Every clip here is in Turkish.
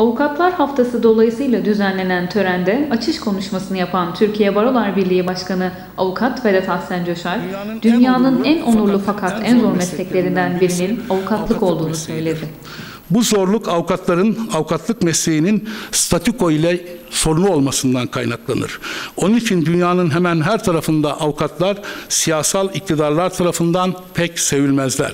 Avukatlar Haftası dolayısıyla düzenlenen törende açış konuşmasını yapan Türkiye Barolar Birliği Başkanı Avukat Vedat Aslen Coşar, Dünyanın en dünyanın onurlu en onurlu fakat fakat en en zor mesleklerinden birinin avukatlık olduğunu söyledi. Bu zorluk avukatların avukatlık mesleğinin statüko ile sorunu olmasından kaynaklanır. Onun için dünyanın hemen her tarafında avukatlar siyasal iktidarlar tarafından pek sevilmezler.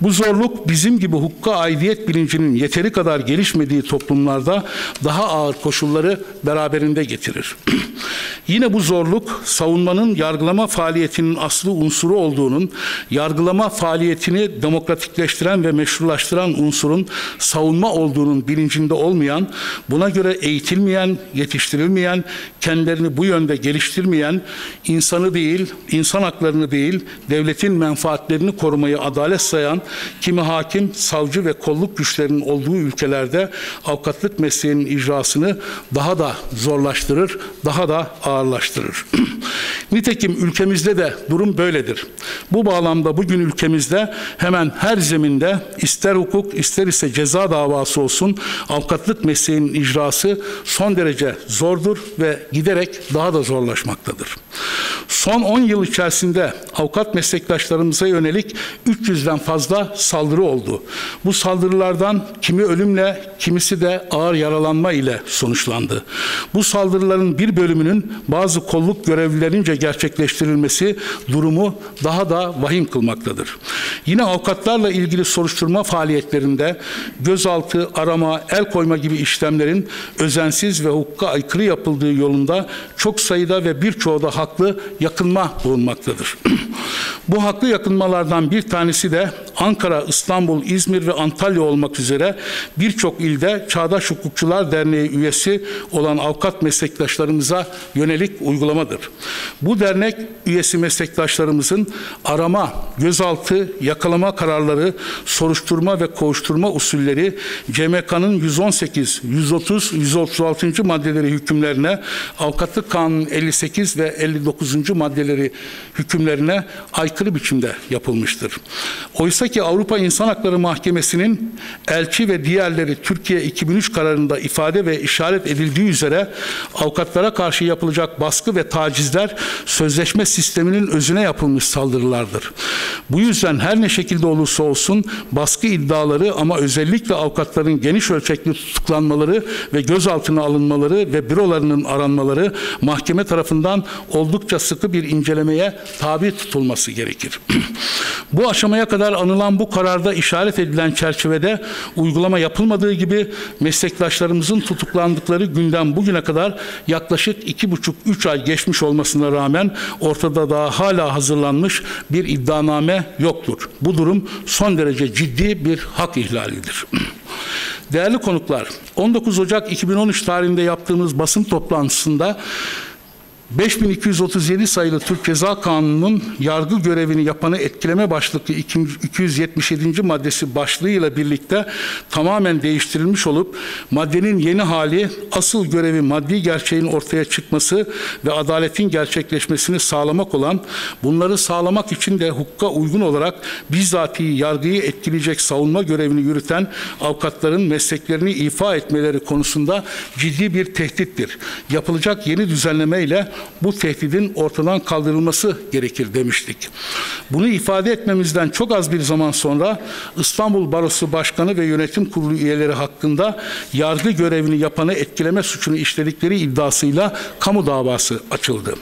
Bu zorluk bizim gibi hukka aidiyet bilincinin yeteri kadar gelişmediği toplumlarda daha ağır koşulları beraberinde getirir. Yine bu zorluk savunmanın yargılama faaliyetinin aslı unsuru olduğunun, yargılama faaliyetini demokratikleştiren ve meşrulaştıran unsurun savunma olduğunun bilincinde olmayan, buna göre eğitilmeyen, yetiştirilmeyen, kendilerini bu yönde geliştirmeyen, insanı değil, insan haklarını değil, devletin menfaatlerini korumayı adalet sayan kimi hakim, savcı ve kolluk güçlerinin olduğu ülkelerde avukatlık mesleğinin icrasını daha da zorlaştırır, daha da ağırlaştırır. Nitekim ülkemizde de durum böyledir. Bu bağlamda bugün ülkemizde hemen her zeminde ister hukuk ister ise ceza davası olsun avukatlık mesleğinin icrası son derece zordur ve giderek daha da zorlaşmaktadır. Son 10 yıl içerisinde avukat meslektaşlarımıza yönelik 300'den fazla saldırı oldu. Bu saldırılardan kimi ölümle, kimisi de ağır yaralanma ile sonuçlandı. Bu saldırıların bir bölümünün bazı kolluk görevlilerince gerçekleştirilmesi durumu daha da vahim kılmaktadır. Yine avukatlarla ilgili soruşturma faaliyetlerinde gözaltı, arama, el koyma gibi işlemlerin özensiz ve hukuka aykırı yapıldığı yolunda çok sayıda ve birçoğu da haklı yakınma bulunmaktadır. Bu haklı yakınmalardan bir tanesi de Ankara, İstanbul, İzmir ve Antalya olmak üzere birçok ilde Çağdaş Hukukçular Derneği üyesi olan avukat meslektaşlarımıza yönelik uygulamadır. Bu dernek üyesi meslektaşlarımızın arama, gözaltı, yakalama kararları, soruşturma ve kovuşturma usulleri CMK'nın 118, 130, 136. maddeleri hükümlerine, Avukatlık Kanunu 58 ve 59. maddeleri hükümlerine aykırı biçimde yapılmıştır. Oysa ki Avrupa İnsan Hakları Mahkemesi'nin elçi ve diğerleri Türkiye 2003 kararında ifade ve işaret edildiği üzere avukatlara karşı yapılacak baskı ve tacizler sözleşme sisteminin özüne yapılmış saldırılardır. Bu yüzden her ne şekilde olursa olsun baskı iddiaları ama özellikle avukatların geniş ölçekli tutuklanmaları ve gözaltına alınmaları ve bürolarının aranmaları mahkeme tarafından oldukça sıkı bir incelemeye tabi tutulması gerekir. bu aşamaya kadar anılan bu kararda işaret edilen çerçevede uygulama yapılmadığı gibi meslektaşlarımızın tutuklandıkları günden bugüne kadar yaklaşık iki buçuk üç ay geçmiş olmasına rağmen ortada daha hala hazırlanmış bir iddianame yoktur. Bu durum son derece ciddi bir hak ihlalidir. Değerli konuklar, 19 Ocak 2013 tarihinde yaptığımız basın toplantısında 5237 sayılı Türk Ceza Kanunu'nun yargı görevini yapanı etkileme başlıklı 277. maddesi başlığıyla birlikte tamamen değiştirilmiş olup maddenin yeni hali asıl görevi maddi gerçeğin ortaya çıkması ve adaletin gerçekleşmesini sağlamak olan bunları sağlamak için de hukka uygun olarak bizzatihi yargıyı etkileyecek savunma görevini yürüten avukatların mesleklerini ifa etmeleri konusunda ciddi bir tehdittir. Yapılacak yeni düzenleme ile bu tehdidin ortadan kaldırılması gerekir demiştik. Bunu ifade etmemizden çok az bir zaman sonra İstanbul Barosu Başkanı ve Yönetim Kurulu üyeleri hakkında yargı görevini yapanı etkileme suçunu işledikleri iddiasıyla kamu davası açıldı.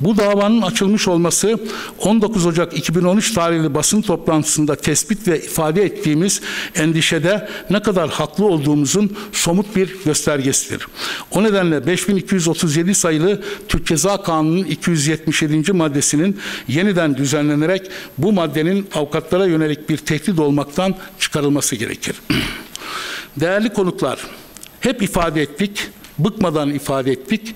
Bu davanın açılmış olması 19 Ocak 2013 tarihli basın toplantısında tespit ve ifade ettiğimiz endişede ne kadar haklı olduğumuzun somut bir göstergesidir. O nedenle 5237 sayılı Türk Ceza Kanunu'nun 277. maddesinin yeniden düzenlenerek bu maddenin avukatlara yönelik bir tehdit olmaktan çıkarılması gerekir. Değerli konuklar, hep ifade ettik, bıkmadan ifade ettik,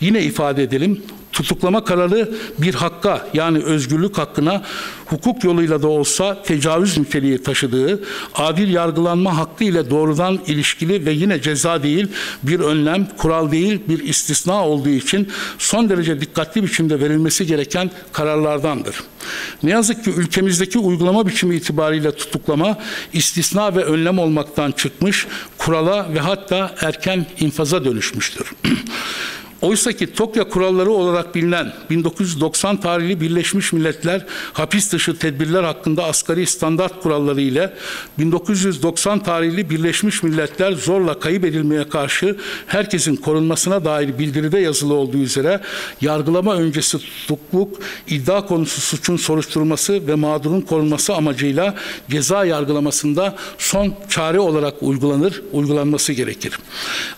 yine ifade edelim tutuklama kararı bir hakka yani özgürlük hakkına hukuk yoluyla da olsa tecavüz niteliği taşıdığı, adil yargılanma hakkı ile doğrudan ilişkili ve yine ceza değil, bir önlem, kural değil, bir istisna olduğu için son derece dikkatli biçimde verilmesi gereken kararlardandır. Ne yazık ki ülkemizdeki uygulama biçimi itibariyle tutuklama istisna ve önlem olmaktan çıkmış, kurala ve hatta erken infaza dönüşmüştür. Oysa ki Tokyo kuralları olarak bilinen 1990 tarihli Birleşmiş Milletler hapis dışı tedbirler hakkında asgari standart kuralları ile 1990 tarihli Birleşmiş Milletler zorla kayıp edilmeye karşı herkesin korunmasına dair bildiride yazılı olduğu üzere yargılama öncesi tutukluk, iddia konusu suçun soruşturulması ve mağdurun korunması amacıyla ceza yargılamasında son çare olarak uygulanır, uygulanması gerekir.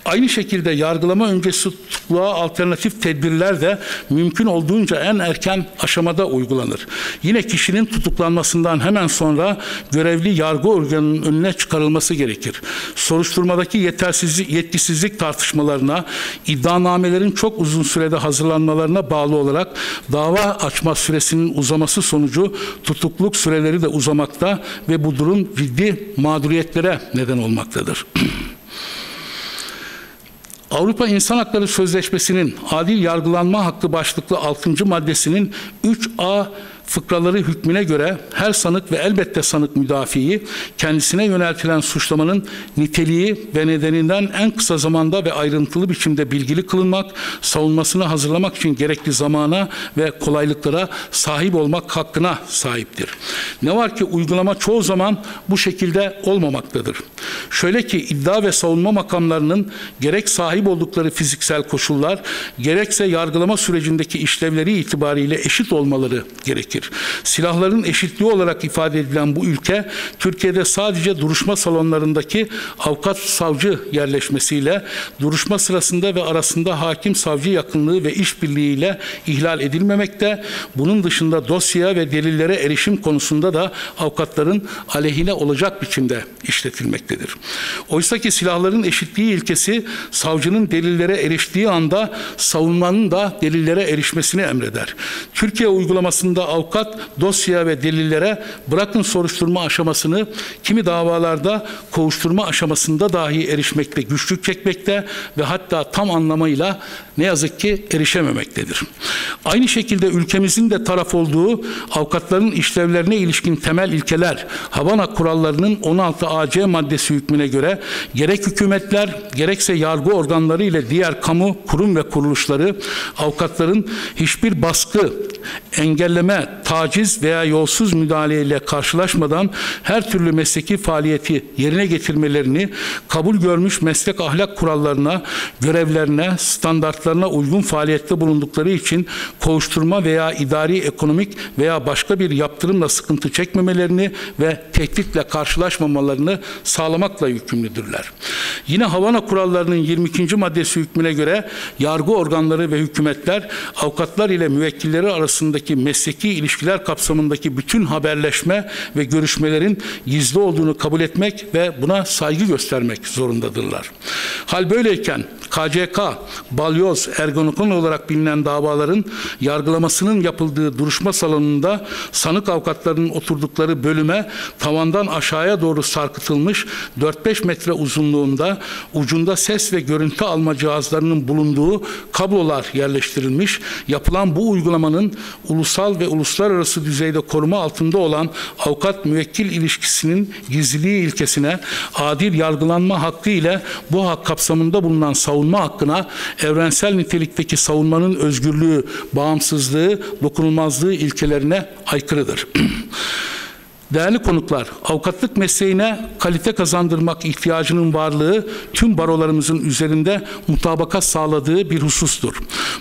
Aynı şekilde yargılama öncesi tutukluğa alternatif tedbirler de mümkün olduğunca en erken aşamada uygulanır. Yine kişinin tutuklanmasından hemen sonra görevli yargı organının önüne çıkarılması gerekir. Soruşturmadaki yetersizlik, yetkisizlik tartışmalarına, iddianamelerin çok uzun sürede hazırlanmalarına bağlı olarak dava açma süresinin uzaması sonucu tutukluk süreleri de uzamakta ve bu durum ciddi mağduriyetlere neden olmaktadır. Avrupa İnsan Hakları Sözleşmesi'nin adil yargılanma hakkı başlıklı 6. maddesinin 3A fıkraları hükmüne göre her sanık ve elbette sanık müdafiği kendisine yöneltilen suçlamanın niteliği ve nedeninden en kısa zamanda ve ayrıntılı biçimde bilgili kılınmak, savunmasını hazırlamak için gerekli zamana ve kolaylıklara sahip olmak hakkına sahiptir. Ne var ki uygulama çoğu zaman bu şekilde olmamaktadır. Şöyle ki iddia ve savunma makamlarının gerek sahip oldukları fiziksel koşullar, gerekse yargılama sürecindeki işlevleri itibariyle eşit olmaları gerekir gerekir. Silahların eşitliği olarak ifade edilen bu ülke Türkiye'de sadece duruşma salonlarındaki avukat savcı yerleşmesiyle duruşma sırasında ve arasında hakim savcı yakınlığı ve işbirliğiyle ihlal edilmemekte. Bunun dışında dosya ve delillere erişim konusunda da avukatların aleyhine olacak biçimde işletilmektedir. Oysa ki silahların eşitliği ilkesi savcının delillere eriştiği anda savunmanın da delillere erişmesini emreder. Türkiye uygulamasında avukat avukat dosya ve delillere bırakın soruşturma aşamasını kimi davalarda kovuşturma aşamasında dahi erişmekte güçlük çekmekte ve hatta tam anlamıyla ne yazık ki erişememektedir. Aynı şekilde ülkemizin de taraf olduğu avukatların işlevlerine ilişkin temel ilkeler Havana kurallarının 16 AC maddesi hükmüne göre gerek hükümetler gerekse yargı organları ile diğer kamu kurum ve kuruluşları avukatların hiçbir baskı, engelleme, taciz veya yolsuz müdahaleyle karşılaşmadan her türlü mesleki faaliyeti yerine getirmelerini kabul görmüş meslek ahlak kurallarına, görevlerine, standartlarına uygun faaliyette bulundukları için kovuşturma veya idari ekonomik veya başka bir yaptırımla sıkıntı çekmemelerini ve tehditle karşılaşmamalarını sağlamakla yükümlüdürler. Yine Havana kurallarının 22. maddesi hükmüne göre yargı organları ve hükümetler avukatlar ile müvekkilleri arasındaki mesleki ilişkiler kapsamındaki bütün haberleşme ve görüşmelerin gizli olduğunu kabul etmek ve buna saygı göstermek zorundadırlar. Hal böyleyken KCK, balyoz, ergonokon olarak bilinen davaların yargılamasının yapıldığı duruşma salonunda sanık avukatlarının oturdukları bölüme tavandan aşağıya doğru sarkıtılmış 4-5 metre uzunluğunda ucunda ses ve görüntü alma cihazlarının bulunduğu kablolar yerleştirilmiş. Yapılan bu uygulamanın ulusal ve uluslararası düzeyde koruma altında olan avukat müvekkil ilişkisinin gizliliği ilkesine adil yargılanma hakkı ile bu hak kapsamında bulunan savunma hakkına evrensel nitelikteki savunmanın özgürlüğü, bağımsızlığı, dokunulmazlığı ilkelerine aykırıdır. Değerli konuklar, avukatlık mesleğine kalite kazandırmak ihtiyacının varlığı tüm barolarımızın üzerinde mutabakat sağladığı bir husustur.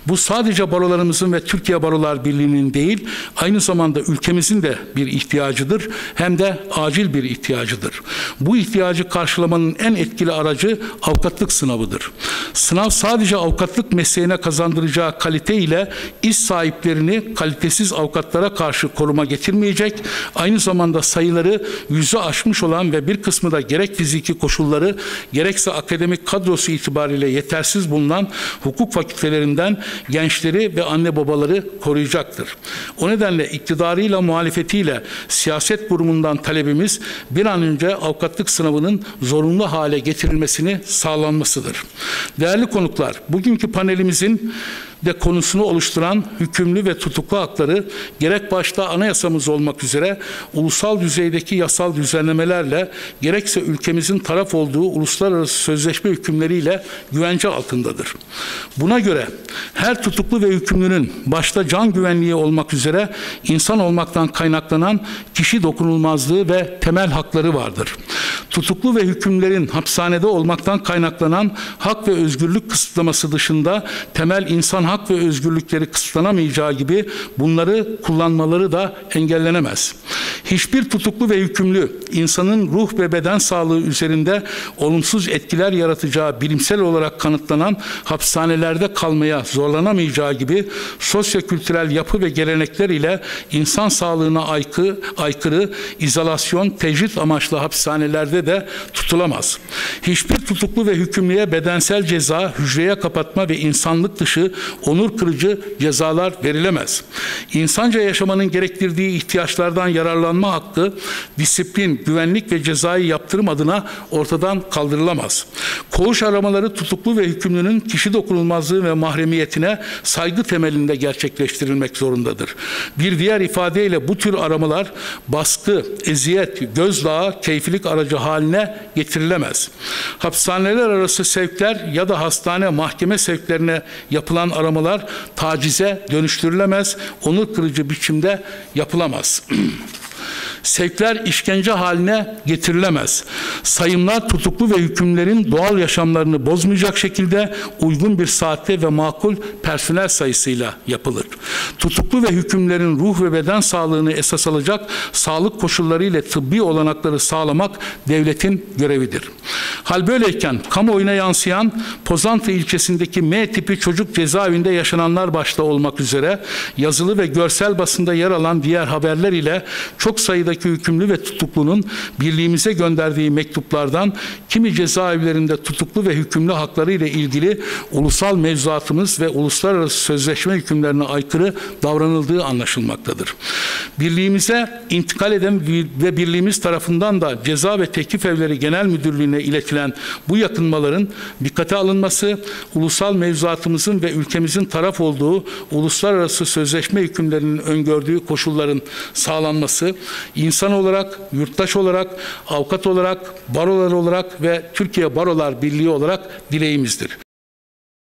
Bu sadece barolarımızın ve Türkiye Barolar Birliği'nin değil, aynı zamanda ülkemizin de bir ihtiyacıdır, hem de acil bir ihtiyacıdır. Bu ihtiyacı karşılamanın en etkili aracı avukatlık sınavıdır. Sınav sadece avukatlık mesleğine kazandıracağı kalite ile iş sahiplerini kalitesiz avukatlara karşı koruma getirmeyecek, aynı zamanda anda sayıları yüzü aşmış olan ve bir kısmı da gerek fiziki koşulları gerekse akademik kadrosu itibariyle yetersiz bulunan hukuk fakültelerinden gençleri ve anne babaları koruyacaktır. O nedenle iktidarıyla muhalefetiyle siyaset kurumundan talebimiz bir an önce avukatlık sınavının zorunlu hale getirilmesini sağlanmasıdır. Değerli konuklar, bugünkü panelimizin de konusunu oluşturan hükümlü ve tutuklu hakları gerek başta anayasamız olmak üzere ulusal düzeydeki yasal düzenlemelerle gerekse ülkemizin taraf olduğu uluslararası sözleşme hükümleriyle güvence altındadır. Buna göre her tutuklu ve hükümlünün başta can güvenliği olmak üzere insan olmaktan kaynaklanan kişi dokunulmazlığı ve temel hakları vardır. Tutuklu ve hükümlerin hapishanede olmaktan kaynaklanan hak ve özgürlük kısıtlaması dışında temel insan hak ve özgürlükleri kısıtlanamayacağı gibi bunları kullanmaları da engellenemez. Hiçbir tutuklu ve hükümlü insanın ruh ve beden sağlığı üzerinde olumsuz etkiler yaratacağı bilimsel olarak kanıtlanan hapishanelerde kalmaya zorlanamayacağı gibi sosyokültürel yapı ve gelenekler ile insan sağlığına aykırı, aykırı izolasyon, tecrit amaçlı hapishanelerde de tutulamaz. Hiçbir tutuklu ve hükümlüye bedensel ceza, hücreye kapatma ve insanlık dışı onur kırıcı cezalar verilemez. İnsanca yaşamanın gerektirdiği ihtiyaçlardan yararlanma hakkı, disiplin, güvenlik ve cezai yaptırım adına ortadan kaldırılamaz. Koğuş aramaları tutuklu ve hükümlünün kişi dokunulmazlığı ve mahremiyetine saygı temelinde gerçekleştirilmek zorundadır. Bir diğer ifadeyle bu tür aramalar baskı, eziyet, gözdağı, keyfilik aracı haline getirilemez. Hapishaneler arası sevkler ya da hastane mahkeme sevklerine yapılan aramalar tacize dönüştürülemez, onur kırıcı biçimde yapılamaz. Sevkler işkence haline getirilemez. Sayımlar tutuklu ve hükümlerin doğal yaşamlarını bozmayacak şekilde uygun bir saatte ve makul personel sayısıyla yapılır. Tutuklu ve hükümlerin ruh ve beden sağlığını esas alacak sağlık koşulları ile tıbbi olanakları sağlamak devletin görevidir. Hal böyleyken kamuoyuna yansıyan Pozantı ilçesindeki M tipi çocuk cezaevinde yaşananlar başta olmak üzere yazılı ve görsel basında yer alan diğer haberler ile çok sayıdaki hükümlü ve tutuklunun birliğimize gönderdiği mektuplardan kimi cezaevlerinde tutuklu ve hükümlü hakları ile ilgili ulusal mevzuatımız ve uluslararası sözleşme hükümlerine aykırı davranıldığı anlaşılmaktadır. Birliğimize intikal eden ve birliğimiz tarafından da Ceza ve Teklif Evleri Genel Müdürlüğü'ne iletilen bu yakınmaların dikkate alınması, ulusal mevzuatımızın ve ülkemizin taraf olduğu uluslararası sözleşme hükümlerinin öngördüğü koşulların sağlanması, insan olarak, yurttaş olarak, avukat olarak, barolar olarak ve Türkiye Barolar Birliği olarak dileğimizdir.